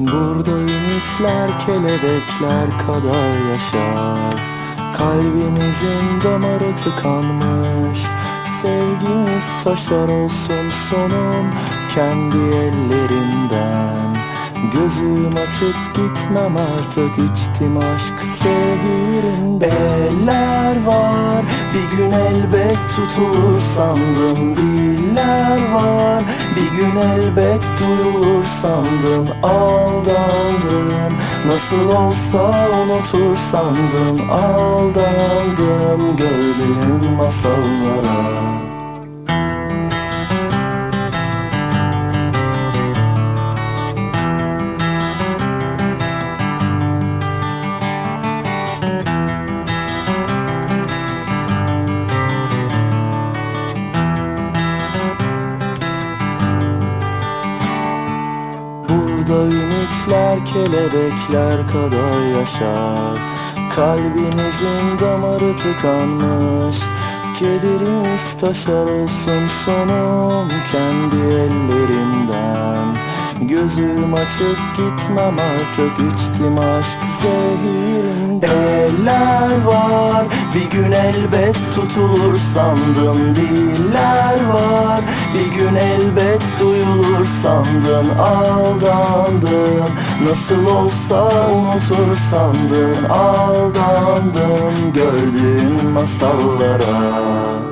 ümitler kelebekler kadar yaşar. Kalbimizin damarı tıkanmış. Sevgimiz taşar olsun sonum kendi ellerinden. Gözüm açık gitmem artık içtim aşk zehirinde. Eller var bir gün elbet tutulur sandım bir gün elbet duyulur sandım Aldandım nasıl olsa unutur sandım Aldandım gördüğüm masallara Ümitler kelebekler kadar yaşar. Kalbimizin damarı tıkanmış. Kederimiz taşar olsun sonum kendi ellerimden Gözüm açık gitmem artık içtim aşk zehirinde. Eller var bir gün elbet tutulur sandım. Diller var bir gün elbet duyulur sandım Aldandım. Nasıl olsa unutur sandım Aldandım. Gördüğüm masallara